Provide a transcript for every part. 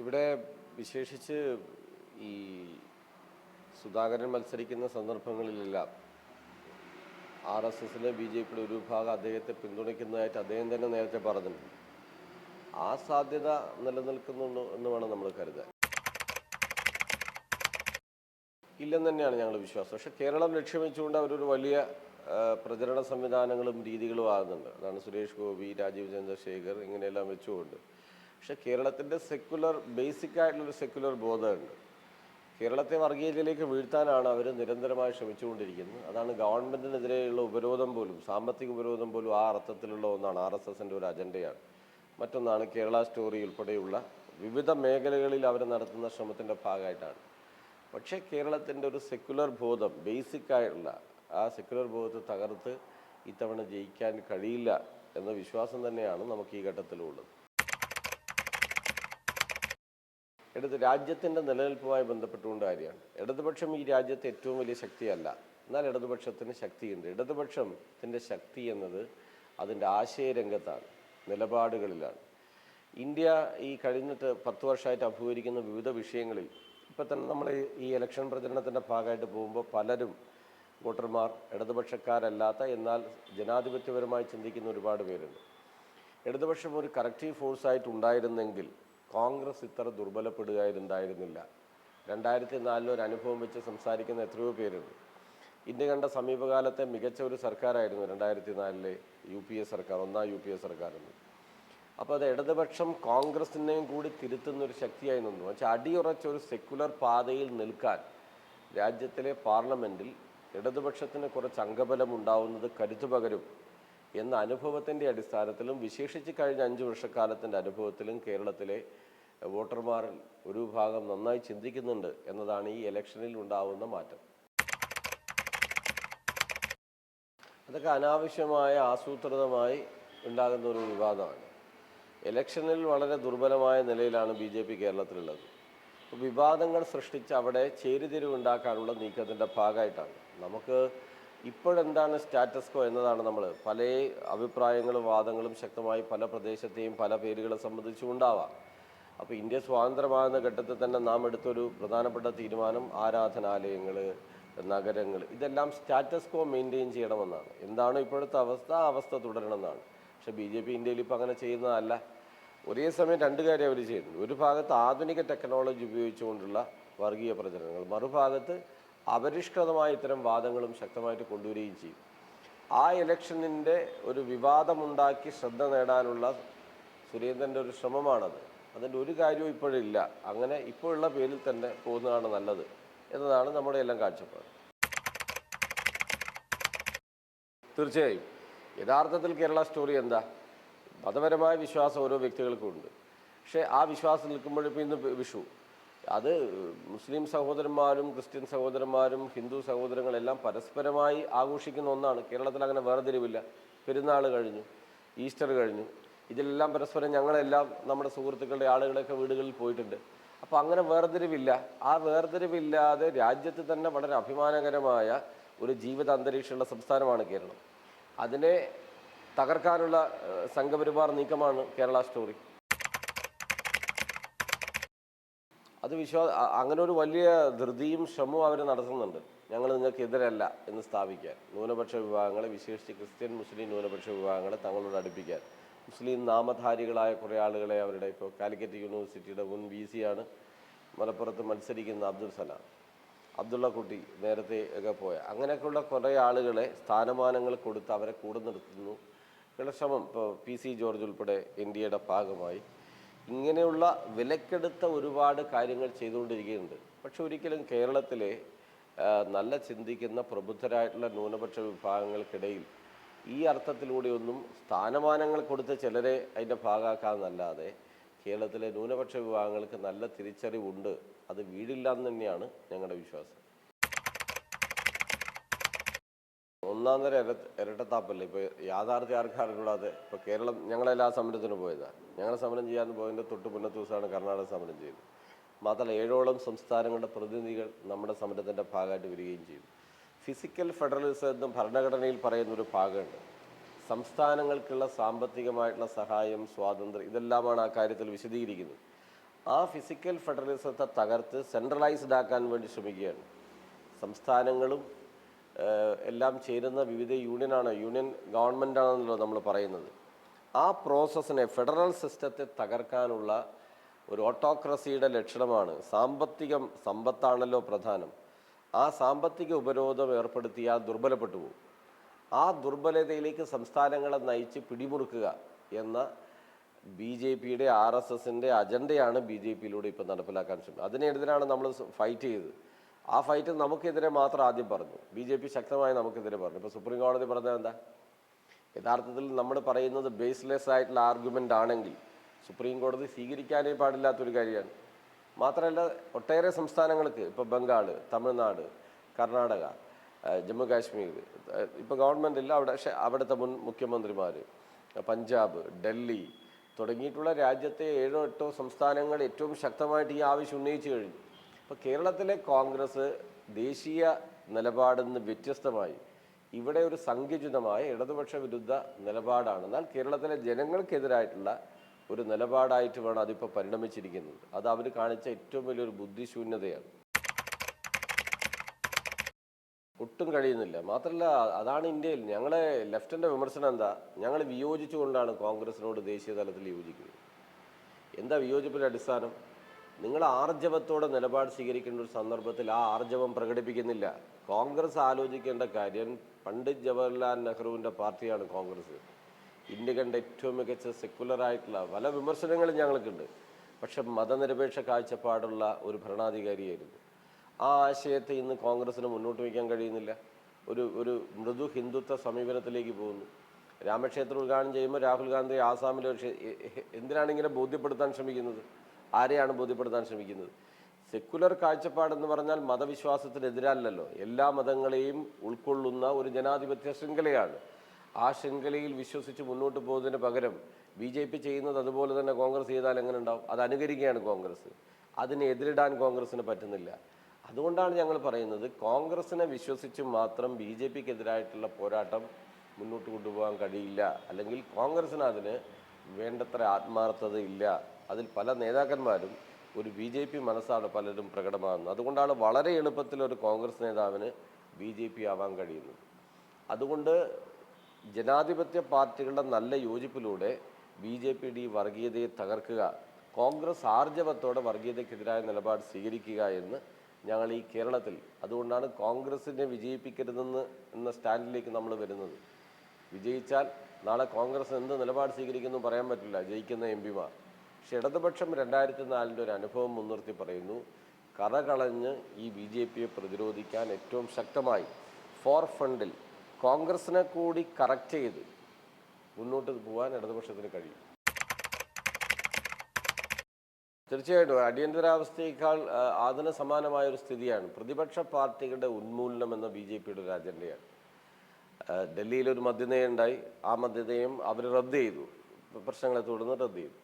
ഇവിടെ വിശേഷിച്ച് ഈ സുധാകരൻ മത്സരിക്കുന്ന സന്ദർഭങ്ങളിലെല്ലാം ആർ എസ് എസിലെ ബി ജെ പിയുടെ ഒരു വിഭാഗം അദ്ദേഹത്തെ പിന്തുണയ്ക്കുന്നതായിട്ട് അദ്ദേഹം തന്നെ നേരത്തെ പറഞ്ഞിട്ടുണ്ട്. ആ സാധ്യത നിലനിൽക്കുന്നുണ്ടോ എന്ന് വേണം നമ്മൾ കരുതാൻ. ഇല്ലെന്ന് തന്നെയാണ് ഞങ്ങളുടെ വിശ്വാസം. പക്ഷെ കേരളം ലക്ഷ്യം വെച്ചുകൊണ്ട് അവരൊരു വലിയ പ്രചരണ സംവിധാനങ്ങളും രീതികളും ആകുന്നുണ്ട്. അതാണ് സുരേഷ് ഗോപി രാജീവ് ചന്ദ്രശേഖർ ഇങ്ങനെയെല്ലാം വെച്ചുകൊണ്ട് പക്ഷെ കേരളത്തിന്റെ സെക്കുലർ ബേസിക് ആയിട്ടുള്ളൊരു സെക്കുലർ ബോധമുണ്ട്. കേരളത്തെ വർഗീയതയിലേക്ക് വീഴ്ത്താനാണ് അവർ നിരന്തരമായി ശ്രമിച്ചുകൊണ്ടിരിക്കുന്നത്. അതാണ് ഗവൺമെന്റിനെതിരെയുള്ള ഉപരോധം പോലും സാമ്പത്തിക ഉപരോധം പോലും ആ അർത്ഥത്തിലുള്ള ഒന്നാണ്. ആർ എസ് എസിന്റെ ഒരു അജണ്ടയാണ്. മറ്റൊന്നാണ് കേരള സ്റ്റോറി ഉൾപ്പെടെയുള്ള വിവിധ മേഖലകളിൽ അവർ നടത്തുന്ന ശ്രമത്തിന്റെ ഭാഗമായിട്ടാണ്. പക്ഷേ കേരളത്തിന്റെ ഒരു സെക്കുലർ ബോധം ബേസിക് ആയിട്ടുള്ള ആ സെക്കുലർ ബോധത്തെ തകർത്ത് ഇത്തവണ ജയിക്കാൻ കഴിയില്ല എന്ന വിശ്വാസം തന്നെയാണ് നമുക്ക് ഈ ഘട്ടത്തിലുള്ളത്. എടുത്ത് രാജ്യത്തിന്റെ നിലനിൽപ്പുമായി ബന്ധപ്പെട്ടുകൊണ്ട് കാര്യമാണ്. ഇടതുപക്ഷം ഈ രാജ്യത്തെ ഏറ്റവും വലിയ ശക്തിയല്ല. എന്നാൽ ഇടതുപക്ഷത്തിന് ശക്തിയുണ്ട്. ഇടതുപക്ഷത്തിന്റെ ശക്തി എന്നത് അതിന്റെ ആശയരംഗത്താണ് നിലപാടുകളിലാണ്. ഇന്ത്യ ഈ കഴിഞ്ഞിട്ട് പത്ത് വർഷമായിട്ട് അഭിമുഖീകരിക്കുന്ന വിവിധ വിഷയങ്ങളിൽ ഇപ്പം തന്നെ നമ്മൾ ഈ ഇലക്ഷൻ പ്രചരണത്തിന്റെ ഭാഗമായിട്ട് പോകുമ്പോൾ പലരും വോട്ടർമാർ ഇടതുപക്ഷക്കാരല്ലാത്ത എന്നാൽ ജനാധിപത്യപരമായി ചിന്തിക്കുന്ന ഒരുപാട് പേരുണ്ട്. ഇടതുപക്ഷം ഒരു കറക്റ്റീവ് ഫോഴ്സായിട്ട് ഉണ്ടായിരുന്നെങ്കിൽ കോൺഗ്രസ് ഇത്ര ദുർബലപ്പെടുകയായിരുന്നില്ല രണ്ടായിരത്തി നാലിൽ ഒരു അനുഭവം വെച്ച് സംസാരിക്കുന്ന എത്രയോ പേരുണ്ട്. ഇന്ത്യ കണ്ട സമീപകാലത്തെ മികച്ച ഒരു സർക്കാരായിരുന്നു രണ്ടായിരത്തി നാലിലെ യു പി എ സർക്കാർ ഒന്നാം യു പി എ സർക്കാർ എന്ന്. അപ്പോൾ അത് ഇടതുപക്ഷം കോൺഗ്രസിനെയും കൂടി തിരുത്തുന്ന ഒരു ശക്തിയായി നിന്നു. പക്ഷേ അടിയുറച്ച ഒരു സെക്യുലർ പാതയിൽ നിൽക്കാൻ രാജ്യത്തിലെ പാർലമെന്റിൽ ഇടതുപക്ഷത്തിന് കുറച്ച് അംഗബലം ഉണ്ടാവുന്നത് കരുത്തു പകരും എന്ന അനുഭവത്തിന്റെ അടിസ്ഥാനത്തിലും വിശേഷിച്ച് കഴിഞ്ഞ അഞ്ച് വർഷക്കാലത്തിന്റെ അനുഭവത്തിലും കേരളത്തിലെ വോട്ടർമാരിൽ ഒരു ഭാഗം നന്നായി ചിന്തിക്കുന്നുണ്ട് എന്നതാണ് ഈ ഇലക്ഷനിൽ ഉണ്ടാവുന്ന മാറ്റം. അതൊക്കെ അനാവശ്യമായ ആസൂത്രിതമായി ഉണ്ടാകുന്ന ഒരു വിവാദമാണ്. ഇലക്ഷനിൽ വളരെ ദുർബലമായ നിലയിലാണ് ബി ജെ പി കേരളത്തിലുള്ളത്. വിവാദങ്ങൾ സൃഷ്ടിച്ച് അവിടെ ചേരിതിരിവുണ്ടാക്കാനുള്ള നീക്കത്തിന്റെ ഭാഗമായിട്ടാണ്. നമുക്ക് ഇപ്പോഴെന്താണ് സ്റ്റാറ്റസ് കോ എന്നതാണ് നമ്മൾ പല അഭിപ്രായങ്ങളും വാദങ്ങളും ശക്തമായി പല പ്രദേശത്തെയും പല പേരുകളെ സംബന്ധിച്ചുണ്ടാവാം അപ്പോൾ ഇന്ത്യ സ്വാതന്ത്ര്യമാകുന്ന ഘട്ടത്തിൽ തന്നെ നാം എടുത്തൊരു പ്രധാനപ്പെട്ട തീരുമാനം ആരാധനാലയങ്ങൾ നഗരങ്ങൾ ഇതെല്ലാം സ്റ്റാറ്റസ് കോ മെയിന്റെയിൻ ചെയ്യണമെന്നാണ്. എന്താണ് ഇപ്പോഴത്തെ അവസ്ഥ ആ അവസ്ഥ തുടരണമെന്നാണ്. പക്ഷേ ബി ജെ പി ഇന്ത്യയിൽ ഇപ്പോൾ അങ്ങനെ ചെയ്യുന്നതല്ല. ഒരേ സമയം രണ്ട് കാര്യം അവർ ചെയ്യുന്നു ഒരു ഭാഗത്ത് ആധുനിക ടെക്നോളജി ഉപയോഗിച്ചുകൊണ്ടുള്ള വർഗീയ പ്രചരണങ്ങൾ മറുഭാഗത്ത് അപരിഷ്കൃതമായ ഇത്തരം വാദങ്ങളും ശക്തമായിട്ട് കൊണ്ടുവരികയും ചെയ്യും. ആ ഇലക്ഷനിന്റെ ഒരു വിവാദമുണ്ടാക്കി ശ്രദ്ധ നേടാനുള്ള സുരേന്ദ്രന്റെ ഒരു ശ്രമമാണത്. അതിന്റെ ഒരു കാര്യവും ഇപ്പോഴില്ല. അങ്ങനെ ഇപ്പോഴുള്ള പേരിൽ തന്നെ പോകുന്നതാണ് നല്ലത് എന്നതാണ് നമ്മുടെ എല്ലാം കാഴ്ചപ്പാട്. തീർച്ചയായും. യഥാർത്ഥത്തിൽ കേരള സ്റ്റോറി എന്താ? മതപരമായ വിശ്വാസം ഓരോ വ്യക്തികൾക്കും ഉണ്ട്. പക്ഷേ ആ വിശ്വാസം നിൽക്കുമ്പോഴിപ്പോൾ ഇന്ന് വിഷു. അത് മുസ്ലിം സഹോദരന്മാരും ക്രിസ്ത്യൻ സഹോദരന്മാരും ഹിന്ദു സഹോദരങ്ങളെല്ലാം പരസ്പരമായി ആഘോഷിക്കുന്ന ഒന്നാണ്. കേരളത്തിൽ അങ്ങനെ വേർതിരിവില്ല. പെരുന്നാൾ കഴിഞ്ഞു ഈസ്റ്റർ കഴിഞ്ഞു. ഇതിലെല്ലാം പരസ്പരം ഞങ്ങളെല്ലാം നമ്മുടെ സുഹൃത്തുക്കളുടെ ആളുകളൊക്കെ വീടുകളിൽ പോയിട്ടുണ്ട്. അപ്പോൾ അങ്ങനെ വേർതിരിവില്ല. ആ വേർതിരിവില്ലാതെ രാജ്യത്ത് തന്നെ വളരെ അഭിമാനകരമായ ഒരു ജീവിത അന്തരീക്ഷമുള്ള സംസ്ഥാനമാണ് കേരളം. അതിനെ തകർക്കാനുള്ള സംഘപരിവാർ നീക്കമാണ് കേരള സ്റ്റോറി. അത് വിശ്വാ അങ്ങനെ ഒരു വലിയ ധൃതിയും ശ്രമവും അവർ നടത്തുന്നുണ്ട്. ഞങ്ങൾ നിങ്ങൾക്ക് എതിരല്ല എന്ന് സ്ഥാപിക്കാൻ. ന്യൂനപക്ഷ വിഭാഗങ്ങളെ വിശേഷിച്ച് ക്രിസ്ത്യൻ മുസ്ലിം ന്യൂനപക്ഷ വിഭാഗങ്ങളെ തങ്ങളോട് അടുപ്പിക്കാൻ. മുസ്ലിം നാമധാരികളായ കുറേ ആളുകളെ അവരുടെ ഇപ്പോൾ കാലിക്കറ്റ് യൂണിവേഴ്സിറ്റിയുടെ മുൻ വി സിയാണ് മലപ്പുറത്ത് മത്സരിക്കുന്ന അബ്ദുൽ സലാം. അബ്ദുള്ള കുട്ടി നേരത്തെ ഒക്കെ പോയ. അങ്ങനെയൊക്കെയുള്ള കുറേ ആളുകളെ സ്ഥാനമാനങ്ങൾ കൊടുത്ത് അവരെ കൂടെ നിർത്തുന്നു. ശ്രമം ഇപ്പോൾ പി സി ജോർജ് ഉൾപ്പെടെ ഇന്ത്യയുടെ ഭാഗമായി. ഇങ്ങനെയുള്ള വിലക്കെടുത്ത ഒരുപാട് കാര്യങ്ങൾ ചെയ്തുകൊണ്ടിരിക്കുന്നുണ്ട് പക്ഷെ ഒരിക്കലും കേരളത്തിലെ നല്ല ചിന്തിക്കുന്ന പ്രബുദ്ധരായിട്ടുള്ള ന്യൂനപക്ഷ വിഭാഗങ്ങൾക്കിടയിൽ ഈ അർത്ഥത്തിലൂടെയൊന്നും സ്ഥാനമാനങ്ങൾ കൊടുത്ത് ചിലരെ അതിന്റെ ഭാഗമാക്കാമെന്നല്ലാതെ കേരളത്തിലെ ന്യൂനപക്ഷ വിഭാഗങ്ങൾക്ക് നല്ല തിരിച്ചറിവുണ്ട്. അത് വീടില്ല എന്ന് തന്നെയാണ് ഞങ്ങളുടെ വിശ്വാസം. ഒന്നാം തരം ഇരട്ട ഇരട്ടത്താപ്പല്ലേ? ഇപ്പോൾ യാഥാർത്ഥ്യ ആർക്കാർക്കൂടാതെ ഇപ്പോൾ കേരളം ഞങ്ങളെല്ലാ സമരത്തിന് പോയതാണ് ഞങ്ങളെ സമരം ചെയ്യാൻ പോയതിന്റെ തൊട്ട് മുന്നത്തെ ദിവസമാണ് കർണാടക സമരം ചെയ്തത്. മാത്രമല്ല ഏഴോളം സംസ്ഥാനങ്ങളുടെ പ്രതിനിധികൾ നമ്മുടെ സമരത്തിന്റെ ഭാഗമായിട്ട് വരികയും ചെയ്തു. ഫിസിക്കൽ ഫെഡറലിസം എന്നും ഭരണഘടനയിൽ പറയുന്ന ഒരു ഭാഗമുണ്ട്. സംസ്ഥാനങ്ങൾക്കുള്ള സാമ്പത്തികമായിട്ടുള്ള സഹായം സ്വാതന്ത്ര്യം ഇതെല്ലാമാണ് ആ കാര്യത്തിൽ വിശദീകരിക്കുന്നത്. ആ ഫിസിക്കൽ ഫെഡറലിസത്തെ തകർത്ത് സെൻട്രലൈസ്ഡ് ആക്കാൻ വേണ്ടി ശ്രമിക്കുകയാണ്. സംസ്ഥാനങ്ങളും എല്ലാം ചേരുന്ന വിവിധ യൂണിയനാണ്. യൂണിയൻ ഗവൺമെന്റ് ആണെന്നല്ലോ നമ്മൾ പറയുന്നത്. ആ പ്രോസസ്സിനെ ഫെഡറൽ സിസ്റ്റത്തെ തകർക്കാനുള്ള ഒരു ഓട്ടോക്രസിയുടെ ലക്ഷണമാണ് സാമ്പത്തികം സമ്പത്താണല്ലോ പ്രധാനം. ആ സാമ്പത്തിക ഉപരോധം ഏർപ്പെടുത്തിയാൽ ദുർബലപ്പെട്ടു പോകും. ആ ദുർബലതയിലേക്ക് സംസ്ഥാനങ്ങളെ നയിച്ച് പിടിമുറുക്കുക എന്ന ബി ജെ പിയുടെ ആർ എസ് എസിന്റെ അജണ്ടയാണ് ബി ജെ പിയിലൂടെ ഇപ്പം നടപ്പിലാക്കാൻ ശ്രമിക്കുന്നത്. അതിനെതിരാണ് നമ്മൾ ഫൈറ്റ് ചെയ്തത്. ആ ഫൈറ്റ് നമുക്കെതിരെ മാത്രം ആദ്യം പറഞ്ഞു. ബി ജെ പി ശക്തമായി നമുക്കെതിരെ പറഞ്ഞു. ഇപ്പോൾ സുപ്രീം കോടതി പറഞ്ഞത് എന്താ? യഥാർത്ഥത്തിൽ നമ്മൾ പറയുന്നത് ബേസ്ലെസ് ആയിട്ടുള്ള ആർഗ്യുമെന്റ് ആണെങ്കിൽ സുപ്രീം കോടതി സ്വീകരിക്കാനേ പാടില്ലാത്തൊരു കാര്യമാണ്. മാത്രമല്ല ഒട്ടേറെ സംസ്ഥാനങ്ങൾക്ക് ഇപ്പോൾ ബംഗാൾ തമിഴ്നാട് കർണാടക ജമ്മു കാശ്മീർ ഇപ്പോൾ ഇപ്പോൾ ഗവൺമെന്റില്ല അവിടെ അവിടുത്തെ മുൻ മുഖ്യമന്ത്രിമാർ പഞ്ചാബ് ഡൽഹി തുടങ്ങിയിട്ടുള്ള രാജ്യത്തെ ഏഴോ എട്ടോ സംസ്ഥാനങ്ങൾ ഏറ്റവും ശക്തമായിട്ട് ഈ ആവശ്യം ഉന്നയിച്ചു കഴിഞ്ഞു. ഇപ്പോൾ കേരളത്തിലെ കോൺഗ്രസ് ദേശീയ നിലപാടിൽ നിന്ന് വ്യത്യസ്തമായി ഇവിടെ ഒരു സങ്കുചിതമായ ഇടതുപക്ഷ വിരുദ്ധ നിലപാടാണ്. എന്നാൽ കേരളത്തിലെ ജനങ്ങൾക്കെതിരായിട്ടുള്ള ഒരു നിലപാടായിട്ട് വേണം അതിപ്പോൾ പരിണമിച്ചിരിക്കുന്നത്. അത് അവർ കാണിച്ച ഏറ്റവും വലിയൊരു ബുദ്ധിശൂന്യതയാണ്. ഒട്ടും കഴിയുന്നില്ല. മാത്രമല്ല അതാണ് ഇന്ത്യയിൽ. ഞങ്ങളെ ലെഫ്റ്റിന്റെ വിമർശനം എന്താ? ഞങ്ങൾ വിയോജിച്ചുകൊണ്ടാണ് കോൺഗ്രസിനോട് ദേശീയ തലത്തിൽ യോജിക്കുന്നത്. എന്താ വിയോജിപ്പിന്റെ അടിസ്ഥാനം? നിങ്ങൾ ആർജവത്തോടെ നിലപാട് സ്വീകരിക്കേണ്ട ഒരു സന്ദർഭത്തിൽ ആ ആർജവം പ്രകടിപ്പിക്കുന്നില്ല. കോൺഗ്രസ് ആലോചിക്കേണ്ട കാര്യം പണ്ഡിറ്റ് ജവഹർലാൽ നെഹ്റുവിന്റെ പാർട്ടിയാണ് കോൺഗ്രസ്. ഇന്ത്യ കണ്ട ഏറ്റവും മികച്ച സെക്കുലറായിട്ടുള്ള പല വിമർശനങ്ങളും ഞങ്ങൾക്കുണ്ട് പക്ഷെ മതനിരപേക്ഷ കാഴ്ചപ്പാടുള്ള ഒരു ഭരണാധികാരിയായിരുന്നു. ആ ആശയത്തെ ഇന്ന് കോൺഗ്രസിന് മുന്നോട്ട് വയ്ക്കാൻ കഴിയുന്നില്ല. ഒരു ഒരു മൃദു ഹിന്ദുത്വ സമീപനത്തിലേക്ക് പോകുന്നു. രാമക്ഷേത്രം ഉദ്ഘാടനം ചെയ്യുമ്പോൾ രാഹുൽ ഗാന്ധി ആസാമിലെ എന്തിനാണ് ഇങ്ങനെ ബോധ്യപ്പെടുത്താൻ ശ്രമിക്കുന്നത്? ആരെയാണ് ബോധ്യപ്പെടുത്താൻ ശ്രമിക്കുന്നത്? സെക്കുലർ കാഴ്ചപ്പാടെന്ന് പറഞ്ഞാൽ മതവിശ്വാസത്തിനെതിരല്ലല്ലോ. എല്ലാ മതങ്ങളെയും ഉൾക്കൊള്ളുന്ന ഒരു ജനാധിപത്യ ശൃംഖലയാണ്. ആ ശൃംഖലയിൽ വിശ്വസിച്ച് മുന്നോട്ട് പോകുന്നതിന് പകരം ബി ജെ പി ചെയ്യുന്നത് അതുപോലെ തന്നെ കോൺഗ്രസ് ചെയ്താൽ എങ്ങനെ ഉണ്ടാവും? അത് അനുകരിക്കുകയാണ് കോൺഗ്രസ്. അതിനെ എതിരിടാൻ കോൺഗ്രസ്സിന് പറ്റുന്നില്ല. അതുകൊണ്ടാണ് ഞങ്ങൾ പറയുന്നത് കോൺഗ്രസിനെ വിശ്വസിച്ച് മാത്രം ബി ജെ പിക്കെതിരായിട്ടുള്ള പോരാട്ടം മുന്നോട്ട് കൊണ്ടുപോകാൻ കഴിയില്ല. അല്ലെങ്കിൽ കോൺഗ്രസ്സിന് അതിന് വേണ്ടത്ര ആത്മാർത്ഥത ഇല്ല അതിൽ പല നേതാക്കന്മാരും ഒരു ബി ജെ പി മനസ്സാണ് പലരും പ്രകടമാകുന്നത്. അതുകൊണ്ടാണ് വളരെ എളുപ്പത്തിൽ ഒരു കോൺഗ്രസ് നേതാവിന് ബി ജെ പി ആവാൻ കഴിയുന്നത്. അതുകൊണ്ട് ജനാധിപത്യ പാർട്ടികളുടെ നല്ല യോജിപ്പിലൂടെ ബി ജെ പിയുടെ ഈ വർഗീയതയെ തകർക്കുക കോൺഗ്രസ് ആർജവത്തോടെ വർഗീയതയ്ക്കെതിരായ നിലപാട് സ്വീകരിക്കുക എന്ന് ഞങ്ങൾ ഈ കേരളത്തിൽ അതുകൊണ്ടാണ് കോൺഗ്രസിനെ വിജയിപ്പിക്കരുതെന്ന് എന്ന സ്റ്റാൻഡിലേക്ക് നമ്മൾ വരുന്നത്. വിജയിച്ചാൽ നാളെ കോൺഗ്രസ് എന്ത് നിലപാട് സ്വീകരിക്കുന്നു പറയാൻ പറ്റില്ല. ജയിക്കുന്ന എം പിമാർ. പക്ഷെ ഇടതുപക്ഷം രണ്ടായിരത്തി നാലിന്റെ ഒരു അനുഭവം മുൻനിർത്തി പറയുന്നു കറകളഞ്ഞ് ഈ ബി ജെ പിയെ പ്രതിരോധിക്കാൻ ഏറ്റവും ശക്തമായി ഫോർ ഫണ്ടിൽ കോൺഗ്രസിനെ കൂടി കറക്റ്റ് ചെയ്ത് മുന്നോട്ട് പോകാൻ ഇടതുപക്ഷത്തിന് കഴിയും. തീർച്ചയായിട്ടും അടിയന്തരാവസ്ഥയേക്കാൾ അതിന് സമാനമായ ഒരു സ്ഥിതിയാണ് പ്രതിപക്ഷ പാർട്ടികളുടെ ഉന്മൂലനം എന്ന ബി ജെ പിയുടെ ഒരു അജണ്ടയാണ്. ആ, ഡൽഹിയിലൊരു മദ്യനയം ഉണ്ടായി. ആ മദ്യനയം അവർ റദ്ദ് ചെയ്തു. പ്രശ്നങ്ങളെ തുടർന്ന് റദ്ദ് ചെയ്തു.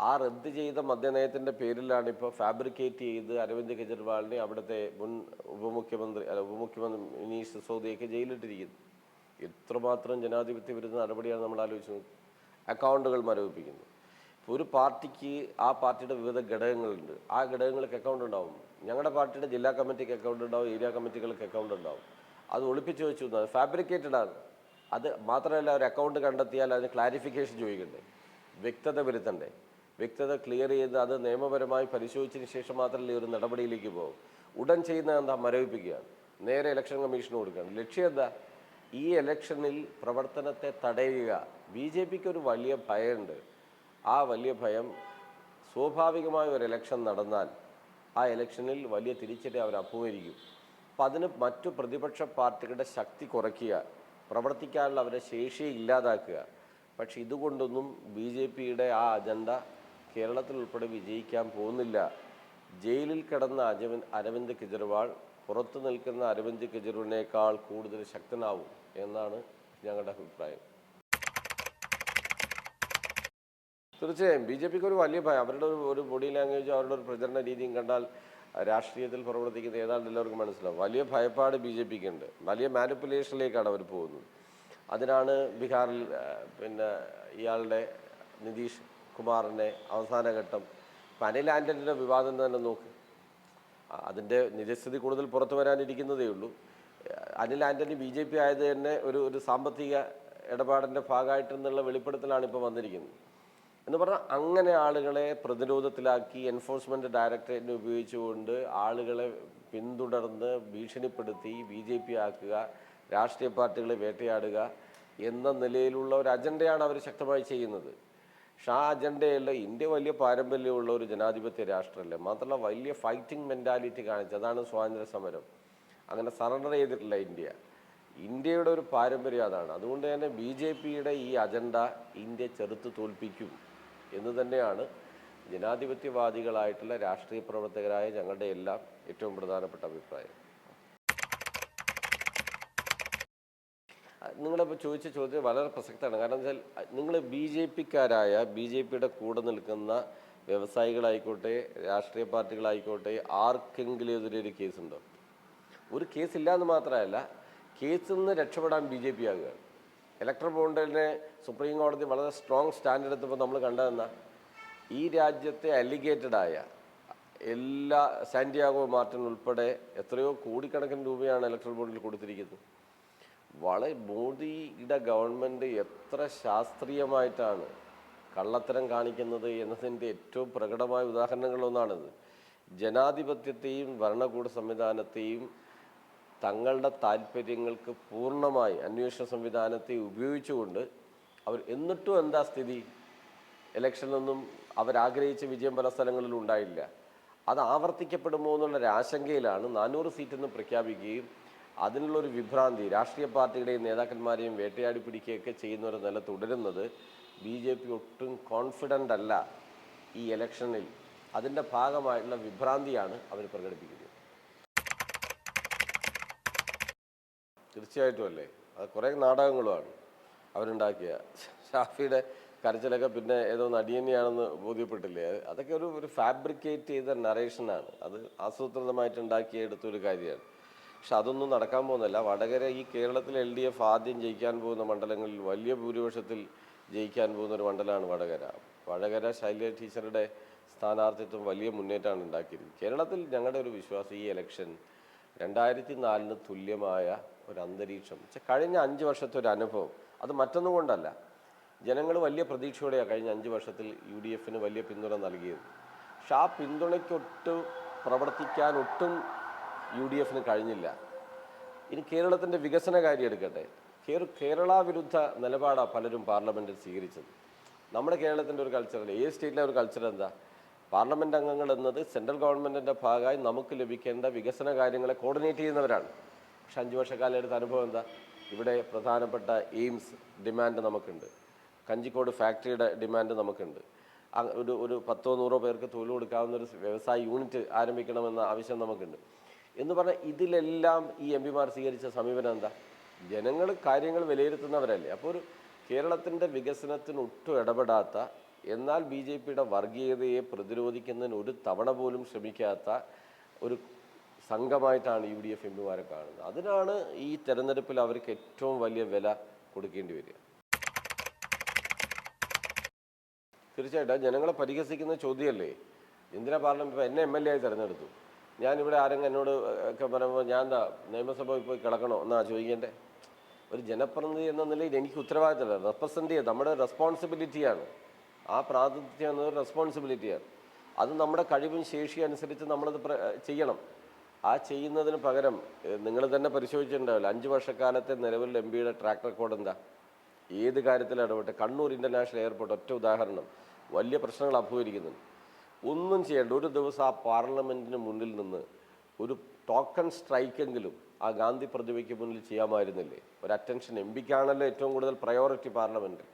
ആ റദ്ദ് ചെയ്ത മദ്യനയത്തിന്റെ പേരിലാണ് ഇപ്പോൾ ഫാബ്രിക്കേറ്റ് ചെയ്ത് അരവിന്ദ് കെജ്രിവാളിനെ അവിടുത്തെ മുൻ ഉപമുഖ്യമന്ത്രി അല്ല ഉപമുഖ്യമന്ത്രി മനീഷ് സിസോദിയൊക്കെ ജയിലിട്ടിരിക്കുന്നത് എത്രമാത്രം ജനാധിപത്യ വിരുദ്ധ നടപടിയാണ് നമ്മൾ ആലോചിച്ച് നോക്കുക അക്കൗണ്ടുകൾ മരവിപ്പിക്കുന്നു. ഇപ്പോൾ ഒരു പാർട്ടിക്ക് ആ പാർട്ടിയുടെ വിവിധ ഘടകങ്ങളുണ്ട്. ആ ഘടകങ്ങൾക്ക് അക്കൗണ്ട് ഉണ്ടാവും. ഞങ്ങളുടെ പാർട്ടിയുടെ ജില്ലാ കമ്മിറ്റിക്ക് അക്കൗണ്ട് ഉണ്ടാവും ഏരിയ കമ്മിറ്റികൾക്ക് അക്കൗണ്ട് ഉണ്ടാവും. അത് ഒളിപ്പിച്ച് വെച്ചു അത് ഫാബ്രിക്കേറ്റഡ് ആണ്. അത് മാത്രമല്ല ഒരു അക്കൗണ്ട് കണ്ടെത്തിയാൽ അതിന് ക്ലാരിഫിക്കേഷൻ ചോദിക്കണ്ടേ? വ്യക്തത വരുത്തണ്ടേ? വ്യക്തത ക്ലിയർ ചെയ്ത് അത് നിയമപരമായി പരിശോധിച്ചതിന് ശേഷം മാത്രമല്ലേ ഒരു നടപടിയിലേക്ക് പോകും. ഉടൻ ചെയ്യുന്ന എന്താ? മരവിപ്പിക്കുകയാണ് നേരെ ഇലക്ഷൻ കമ്മീഷന് കൊടുക്കുകയാണ് ലക്ഷ്യം എന്താ? ഈ ഇലക്ഷനിൽ പ്രവർത്തനത്തെ തടയുക. ബി ജെ പിക്ക് ഒരു വലിയ ഭയമുണ്ട്. ആ വലിയ ഭയം സ്വാഭാവികമായ ഒരു ഇലക്ഷൻ നടന്നാൽ ആ ഇലക്ഷനിൽ വലിയ തിരിച്ചടി അവർ അഭിമുഖീകരിക്കും. അപ്പം അതിന് മറ്റു പ്രതിപക്ഷ പാർട്ടികളുടെ ശക്തി കുറയ്ക്കുക പ്രവർത്തിക്കാനുള്ള അവരെ ശേഷി ഇല്ലാതാക്കുക. പക്ഷെ ഇതുകൊണ്ടൊന്നും ബി ജെ പിയുടെ ആ അജണ്ട കേരളത്തിൽ ഉൾപ്പെടെ വിജയിക്കാൻ പോകുന്നില്ല. ജയിലിൽ കിടന്ന അജവൻ അരവിന്ദ് കെജ്രിവാൾ പുറത്തു നിൽക്കുന്ന അരവിന്ദ് കെജ്രിവാളിനേക്കാൾ കൂടുതൽ ശക്തനാവും എന്നാണ് ഞങ്ങളുടെ അഭിപ്രായം. തീർച്ചയായും ബി ജെ പിക്ക് ഒരു വലിയ ഭയം. അവരുടെ ഒരു ബോഡി ലാംഗ്വേജ് അവരുടെ ഒരു പ്രചരണ രീതിയും കണ്ടാൽ രാഷ്ട്രീയത്തിൽ പ്രവർത്തിക്കുന്ന ഏതാണ്ട് എല്ലാവർക്കും മനസ്സിലാവും. വലിയ ഭയപ്പാട് ബി ജെ പിക്ക് ഉണ്ട്. വലിയ മാനിപ്പുലേഷനിലേക്കാണ് അവർ പോകുന്നത്. അതിനാണ് ബീഹാറിൽ പിന്നെ ഇയാളുടെ നിതീഷ് കുമാറിന്റെ അവസാന ഘട്ടം ഇപ്പം അനിൽ ആന്റണിയുടെ വിവാദം തന്നെ നോക്ക്. അതിന്റെ നിജസ്ഥിതി കൂടുതൽ പുറത്തു വരാനിരിക്കുന്നതേ ഉള്ളൂ. Anil Antony B J P ആയത് തന്നെ ഒരു ഒരു സാമ്പത്തിക ഇടപാടിന്റെ ഭാഗമായിട്ടെന്നുള്ള വെളിപ്പെടുത്തലാണ് ഇപ്പോൾ വന്നിരിക്കുന്നത്. എന്ന് പറഞ്ഞാൽ അങ്ങനെ ആളുകളെ പ്രതിരോധത്തിലാക്കി എൻഫോഴ്സ്മെന്റ് ഡയറക്ടറേറ്റിനെ ഉപയോഗിച്ചുകൊണ്ട് ആളുകളെ പിന്തുടർന്ന് ഭീഷണിപ്പെടുത്തി ബി ജെ പി ആക്കുക രാഷ്ട്രീയ പാർട്ടികളെ വേട്ടയാടുക എന്ന നിലയിലുള്ള ഒരു അജണ്ടയാണ് അവർ ശക്തമായി ചെയ്യുന്നത്. പക്ഷെ ആ അജണ്ടയല്ല ഇന്ത്യ വലിയ പാരമ്പര്യമുള്ള ഒരു ജനാധിപത്യ രാഷ്ട്രമല്ലേ? മാത്രമല്ല വലിയ ഫൈറ്റിംഗ് മെന്റാലിറ്റി കാണിച്ചു അതാണ് സ്വാതന്ത്ര്യ സമരം. അങ്ങനെ സറണ്ടർ ചെയ്തിട്ടില്ല ഇന്ത്യ. ഇന്ത്യയുടെ ഒരു പാരമ്പര്യം അതാണ്. അതുകൊണ്ട് തന്നെ ബി ജെ പിയുടെ ഈ അജണ്ട ഇന്ത്യ ചെറുത്ത് തോൽപ്പിക്കും. എന്ന് തന്നെയാണ് ജനാധിപത്യവാദികളായിട്ടുള്ള രാഷ്ട്രീയ പ്രവർത്തകരായ ഞങ്ങളുടെ എല്ലാം ഏറ്റവും പ്രധാനപ്പെട്ട അഭിപ്രായം. നിങ്ങളിപ്പോൾ ചോദിച്ച ചോദ്യം വളരെ പ്രസക്തമാണ്. കാരണം വെച്ചാൽ നിങ്ങൾ ബി ജെ പിക്കാരായ ബി ജെ പിയുടെ കൂടെ നിൽക്കുന്ന വ്യവസായികളായിക്കോട്ടെ രാഷ്ട്രീയ പാർട്ടികളായിക്കോട്ടെ ആർക്കെങ്കിലും എതിരെ ഒരു കേസുണ്ടോ? ഒരു കേസില്ല എന്ന് മാത്രമല്ല കേസിൽ നിന്ന് രക്ഷപ്പെടാൻ ബി ജെ പി ആകുകയാണ്. ഇലക്ട്രൽ ബോണ്ടിനെ സുപ്രീം കോടതി വളരെ സ്ട്രോങ് സ്റ്റാൻഡ് എടുത്തപ്പോൾ നമ്മൾ കണ്ടതെന്നാ ഈ രാജ്യത്തെ അലിഗേറ്റഡ് ആയ എല്ലാ സാന്റിയാഗോ മാർട്ടിൻ ഉൾപ്പെടെ എത്രയോ കോടിക്കണക്കിന് രൂപയാണ് ഇലക്ട്രൽ ബോണ്ടിൽ കൊടുത്തിരിക്കുന്നത്. വളരെ മോദിയുടെ ഗവൺമെന്റ് എത്ര ശാസ്ത്രീയമായിട്ടാണ് കള്ളത്തരം കാണിക്കുന്നത് എന്നതിന്റെ ഏറ്റവും പ്രകടമായ ഉദാഹരണങ്ങളിലൊന്നാണിത്. ജനാധിപത്യത്തെയും ഭരണകൂട സംവിധാനത്തെയും തങ്ങളുടെ താല്പര്യങ്ങൾക്ക് പൂർണമായി അന്വേഷണ സംവിധാനത്തെ ഉപയോഗിച്ചുകൊണ്ട് അവർ എന്നിട്ടും എന്താ സ്ഥിതി? ഇലക്ഷനിലൊന്നും അവരാഗ്രഹിച്ച വിജയം പല സ്ഥലങ്ങളിലും ഉണ്ടായില്ല. അത് ആവർത്തിക്കപ്പെടുമോ എന്നുള്ളൊരു ആശങ്കയിലാണ് നാനൂറ് സീറ്റെന്ന് പ്രഖ്യാപിക്കുകയും അതിനുള്ളൊരു വിഭ്രാന്തി രാഷ്ട്രീയ പാർട്ടിയുടെയും നേതാക്കന്മാരെയും വേട്ടയാടി പിടിക്കുകയൊക്കെ ചെയ്യുന്ന ഒരു നില തുടരുന്നത് ബി ജെ പി ഒട്ടും കോൺഫിഡന്റ് അല്ല ഈ ഇലക്ഷനിൽ അതിന്റെ ഭാഗമായിട്ടുള്ള വിഭ്രാന്തിയാണ് അവർ പ്രകടിപ്പിക്കുന്നത്. തീർച്ചയായിട്ടും അല്ലേ? അത് കുറേ നാടകങ്ങളുമാണ്. അവരുണ്ടാക്കിയ. ഷാഫിയുടെ കരച്ചിലൊക്കെ പിന്നെ ഏതോ നടിയന്നെയാണെന്ന് ബോധ്യപ്പെട്ടില്ലേ? അതൊക്കെ ഒരു ഒരു ഫാബ്രിക്കേറ്റ് ചെയ്ത നറേഷനാണ് അത് ആസൂത്രിതമായിട്ട് ഉണ്ടാക്കിയെടുത്ത ഒരു കാര്യമാണ്. പക്ഷെ അതൊന്നും നടക്കാൻ പോകുന്നില്ല വടകര ഈ കേരളത്തിൽ എൽ ഡി എഫ് ആദ്യം ജയിക്കാൻ പോകുന്ന മണ്ഡലങ്ങളിൽ വലിയ ഭൂരിപക്ഷത്തിൽ ജയിക്കാൻ പോകുന്ന ഒരു മണ്ഡലമാണ് വടകര. വടകര ശൈല്യ ടീച്ചറുടെ സ്ഥാനാർത്ഥിത്വം വലിയ മുന്നേറ്റമാണ് ഉണ്ടാക്കിയത്. കേരളത്തിൽ ഞങ്ങളുടെ ഒരു വിശ്വാസം ഈ ഇലക്ഷൻ രണ്ടായിരത്തി നാലിന് തുല്യമായ ഒരു അന്തരീക്ഷം കഴിഞ്ഞ അഞ്ച് വർഷത്തെ ഒരു അനുഭവം. അത് മറ്റൊന്നും കൊണ്ടല്ല. ജനങ്ങൾ വലിയ പ്രതീക്ഷയോടെയാണ് കഴിഞ്ഞ അഞ്ച് വർഷത്തിൽ യു ഡി എഫിന് വലിയ പിന്തുണ നൽകിയത്. പക്ഷെ ആ പിന്തുണയ്ക്കൊട്ട് പ്രവർത്തിക്കാൻ ഒട്ടും യു ഡി എഫിന് കഴിഞ്ഞില്ല. ഇനി കേരളത്തിന്റെ വികസന കാര്യം എടുക്കട്ടെ. കേരള വിരുദ്ധ നിലപാടാണ് പലരും പാർലമെന്റിൽ സ്വീകരിച്ചത്. നമ്മുടെ കേരളത്തിന്റെ ഒരു കൾച്ചറല്ല ഏത് സ്റ്റേറ്റിലെ ഒരു കൾച്ചർ എന്താ? പാർലമെന്റ് അംഗങ്ങൾ എന്നത് സെൻട്രൽ ഗവൺമെന്റിന്റെ ഭാഗമായി നമുക്ക് ലഭിക്കേണ്ട വികസന കാര്യങ്ങളെ കോർഡിനേറ്റ് ചെയ്യുന്നവരാണ്. പക്ഷെ അഞ്ച് വർഷക്കാലം അനുഭവം എന്താ? ഇവിടെ പ്രധാനപ്പെട്ട എയിംസ് ഡിമാൻഡ് നമുക്കുണ്ട്. കഞ്ചിക്കോട് ഫാക്ടറിയുടെ ഡിമാൻഡ് നമുക്കുണ്ട്. ഒരു ഒരു പത്തോ നൂറോ പേർക്ക് തൊഴിൽ കൊടുക്കാവുന്ന ഒരു വ്യവസായ യൂണിറ്റ് ആരംഭിക്കണമെന്ന ആവശ്യം നമുക്കുണ്ട്. എന്ന് പറഞ്ഞാൽ ഇതിലെല്ലാം ഈ എം പിമാർ സ്വീകരിച്ച സമീപനം എന്താ? ജനങ്ങൾ കാര്യങ്ങൾ വിലയിരുത്തുന്നവരല്ലേ? അപ്പോൾ ഒരു കേരളത്തിന്റെ വികസനത്തിന് ഒട്ടും ഇടപെടാത്ത എന്നാൽ ബി ജെ പിയുടെ വർഗീയതയെ പ്രതിരോധിക്കുന്നതിന് ഒരു തവണ പോലും ശ്രമിക്കാത്ത ഒരു സംഘമായിട്ടാണ് യു ഡി എഫ് എംപിമാരെ കാണുന്നത്. അതിനാണ് ഈ തെരഞ്ഞെടുപ്പിൽ അവർക്ക് ഏറ്റവും വലിയ വില കൊടുക്കേണ്ടി വരിക. തീർച്ചയായിട്ടും ജനങ്ങളെ പരിഹസിക്കുന്ന ചോദ്യമല്ലേ? എന്തിനാ പാർലമെന്റ് എന്നെ എം എൽ എ ആയി തിരഞ്ഞെടുത്തു. ഞാനിവിടെ ആരെങ്കിലും എന്നോട് ഒക്കെ പറയുമ്പോൾ ഞാൻ എന്താ നിയമസഭയിൽ പോയി കിടക്കണോ? എന്നാ ചോദിക്കേണ്ടേ? ഒരു ജനപ്രതിനിധി എന്ന നിലയിൽ എനിക്ക് ഉത്തരവാദിത്തമല്ല. റെപ്രസെന്റ് ചെയ്യുക നമ്മുടെ റെസ്പോൺസിബിലിറ്റിയാണ് ആ പ്രാതിനിധ്യം എന്നത് റെസ്പോൺസിബിലിറ്റിയാണ് അത് നമ്മുടെ കഴിവും ശേഷിയും അനുസരിച്ച് നമ്മളത് ചെയ്യണം. ആ ചെയ്യുന്നതിന് പകരം നിങ്ങൾ തന്നെ പരിശോധിച്ചിട്ടുണ്ടാവില്ല. അഞ്ച് വർഷക്കാലത്തെ നിലവിൽ എം പിയുടെ ട്രാക്ക് റെക്കോർഡ് എന്താ? ഏത് കാര്യത്തിൽ ഇടപെട്ട് കണ്ണൂർ ഇന്റർനാഷണൽ എയർപോർട്ട് ഒറ്റ ഉദാഹരണം. വലിയ പ്രശ്നങ്ങൾ അഭിമുഖീകരിക്കുന്നുണ്ട്. ഒന്നും ചെയ്യേണ്ട. ഒരു ദിവസം ആ പാർലമെന്റിന് മുന്നിൽ നിന്ന് ഒരു ടോക്കൺ സ്ട്രൈക്കെങ്കിലും ആ ഗാന്ധി പ്രതിമയ്ക്ക് മുന്നിൽ ചെയ്യാമായിരുന്നില്ലേ? ഒരു അറ്റൻഷൻ എം പിക്കാണല്ലോ ഏറ്റവും കൂടുതൽ പ്രയോറിറ്റി പാർലമെന്റിൽ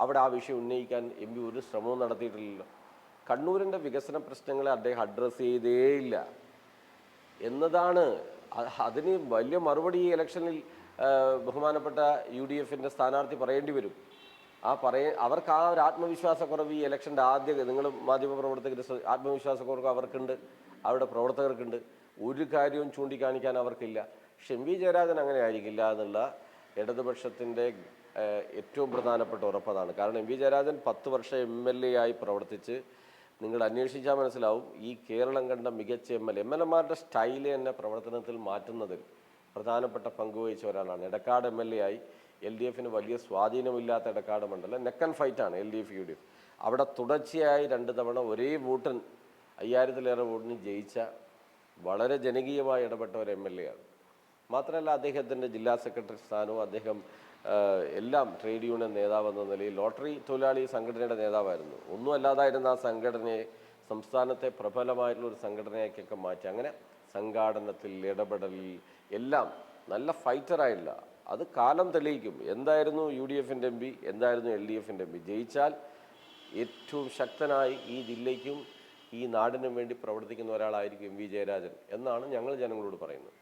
അവിടെ ആ വിഷയം ഉന്നയിക്കാൻ എം പി ഒരു ശ്രമവും നടത്തിയിട്ടില്ലല്ലോ. കണ്ണൂരിന്റെ വികസന പ്രശ്നങ്ങളെ അദ്ദേഹം അഡ്രസ്സ് ചെയ്തേയില്ല. എന്നതാണ് അതിന് വലിയ മറുപടി ഈ ഇലക്ഷനിൽ ബഹുമാനപ്പെട്ട യു ഡി എഫിന്റെ സ്ഥാനാർത്ഥി പറയേണ്ടി വരും. ആ പറയ അവർക്ക് ആ ഒരു ആത്മവിശ്വാസക്കുറവ് ഈ ഇലക്ഷന്റെ ആദ്യ നിങ്ങൾ മാധ്യമപ്രവർത്തകർ ആത്മവിശ്വാസക്കുറവ് അവർക്കുണ്ട് അവരുടെ പ്രവർത്തകർക്കുണ്ട്. ഒരു കാര്യവും ചൂണ്ടിക്കാണിക്കാൻ അവർക്കില്ല. പക്ഷെ എം വി ജയരാജൻ അങ്ങനെ ആയിരിക്കില്ല എന്നുള്ള ഇടതുപക്ഷത്തിന്റെ ഏറ്റവും പ്രധാനപ്പെട്ട ഉറപ്പതാണ് കാരണം എം വി ജയരാജൻ പത്ത് വർഷം എം എൽ എ ആയി പ്രവർത്തിച്ച് നിങ്ങൾ അന്വേഷിച്ചാൽ മനസ്സിലാവും ഈ കേരളം കണ്ട മികച്ച എം എൽ എം എൽ എമാരുടെ സ്റ്റൈൽ തന്നെ പ്രവർത്തനത്തിൽ മാറ്റുന്നതിൽ പ്രധാനപ്പെട്ട പങ്കുവഹിച്ച ഒരാളാണ്. എടക്കാട് എം എൽ എ ആയി എൽ ഡി എഫിന് വലിയ സ്വാധീനമില്ലാത്ത ഇടക്കാട് മണ്ഡലം നെക്കൻ ഫൈറ്റാണ് L D F U D F. അവിടെ തുടർച്ചയായി രണ്ട് തവണ ഒരേ വോട്ടിന് അയ്യായിരത്തിലേറെ വോട്ടിന് ജയിച്ച വളരെ ജനകീയമായി ഇടപെട്ട ഒരു എം എൽ എ ആണ്. മാത്രമല്ല അദ്ദേഹത്തിന്റെ ജില്ലാ സെക്രട്ടറി സ്ഥാനവും അദ്ദേഹം എല്ലാം ട്രേഡ് യൂണിയൻ നേതാവ് എന്ന നിലയിൽ ലോട്ടറി തൊഴിലാളി സംഘടനയുടെ നേതാവായിരുന്നു. ഒന്നും അല്ലാതായിരുന്ന ആ സംഘടനയെ സംസ്ഥാനത്തെ പ്രബലമായിട്ടുള്ള ഒരു സംഘടനയാക്കിയൊക്കെ മാറ്റി. അങ്ങനെ സംഘാടനത്തിൽ ഇടപെടലിൽ എല്ലാം നല്ല ഫൈറ്ററായില്ല അത് കാലം തെളിയിക്കും. എന്തായിരുന്നു യു ഡി എഫിന്റെ എം പി എന്തായിരുന്നു എൽ ഡി എഫിന്റെ എം പി? ജയിച്ചാൽ ഏറ്റവും ശക്തനായി ഈ ജില്ലയ്ക്കും ഈ നാടിനും വേണ്ടി പ്രവർത്തിക്കുന്ന ഒരാളായിരിക്കും എം വി ജയരാജൻ എന്നാണ് ഞങ്ങൾ ജനങ്ങളോട് പറയുന്നത്.